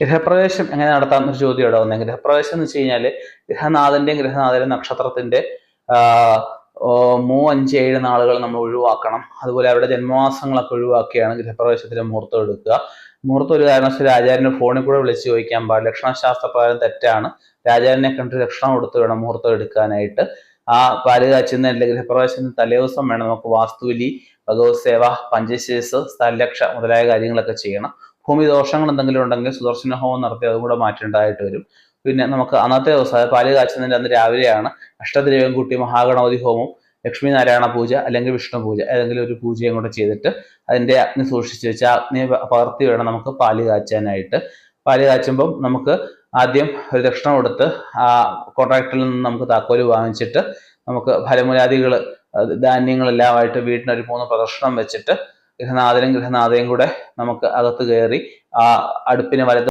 ഗൃഹപ്രവേശം എങ്ങനെ നടത്താം എന്നൊരു ചോദ്യം ഇവിടെ വന്നത് ഗൃഹപ്രവേശം എന്ന് വെച്ച് കഴിഞ്ഞാൽ ഗൃഹനാഥന്റെയും ഗൃഹനാഥന്റെ നക്ഷത്രത്തിന്റെ മൂ അഞ്ച് ഏഴ് നാളുകൾ നമ്മൾ ഒഴിവാക്കണം. അതുപോലെ അവരുടെ ജന്മമാസങ്ങളൊക്കെ ഒഴിവാക്കിയാണ് ഗൃഹപ്രവേശത്തിന്റെ മുഹൂർത്തം എടുക്കുക. മുഹൂർത്തം ഒരു കാരണവശാലും ആചാര്യന്റെ ഫോണിൽ കൂടെ വിളിച്ച് ചോദിക്കാൻ പാടില്ല. ലക്ഷണശാസ്ത്രപ്രകാരം തെറ്റാണ്. രാജാവിനെ കണ്ട് ലക്ഷണം കൊടുത്ത് വേണം മുഹൂർത്തം എടുക്കാനായിട്ട്. ആ പാൽ കാച്ചുന്ന അല്ലെങ്കിൽ ഗൃഹപ്രവേശത്തിന് തലേദിവസം വേണം നമുക്ക് വാസ്തുവിലി ഭഗവത് സേവ പഞ്ചശേസ് സ്ഥലരക്ഷ മുതലായ കാര്യങ്ങളൊക്കെ ചെയ്യണം. ഭൂമി ദോഷങ്ങൾ എന്തെങ്കിലും ഉണ്ടെങ്കിൽ സുദർശന ഹോമം നടത്തി അതും കൂടെ മാറ്റേണ്ടതായിട്ട് വരും. പിന്നെ നമുക്ക് അന്നത്തെ ദിവസം പാൽ കാച്ചുന്നതിന്റെ അന്ന് രാവിലെയാണ് അഷ്ടദ്രവ്യം കൂട്ടി മഹാഗണപതി ഹോമം ലക്ഷ്മി നാരായണ പൂജ അല്ലെങ്കിൽ വിഷ്ണു പൂജ ഏതെങ്കിലും ഒരു പൂജയും കൂടെ ചെയ്തിട്ട് അതിന്റെ അഗ്നി സൂക്ഷിച്ച് വെച്ച് അഗ്നി പകർത്തി വേണം നമുക്ക് പാൽ കാച്ചാനായിട്ട്. പാൽ കാച്ചുമ്പം നമുക്ക് ആദ്യം ഒരു ദക്ഷിണ കൊടുത്ത് ആ കോൺട്രാക്ടറിൽ നിന്ന് നമുക്ക് താക്കോൽ വാങ്ങിച്ചിട്ട് നമുക്ക് ഫലമുലാദികൾ ധാന്യങ്ങളെല്ലാമായിട്ട് വീട്ടിനൊരു മൂന്ന് പ്രദർശനം വെച്ചിട്ട് ഗൃഹനാഥനും ഗൃഹനാഥയും കൂടെ നമുക്ക് അകത്ത് കയറി ആ അടുപ്പിന് വലത്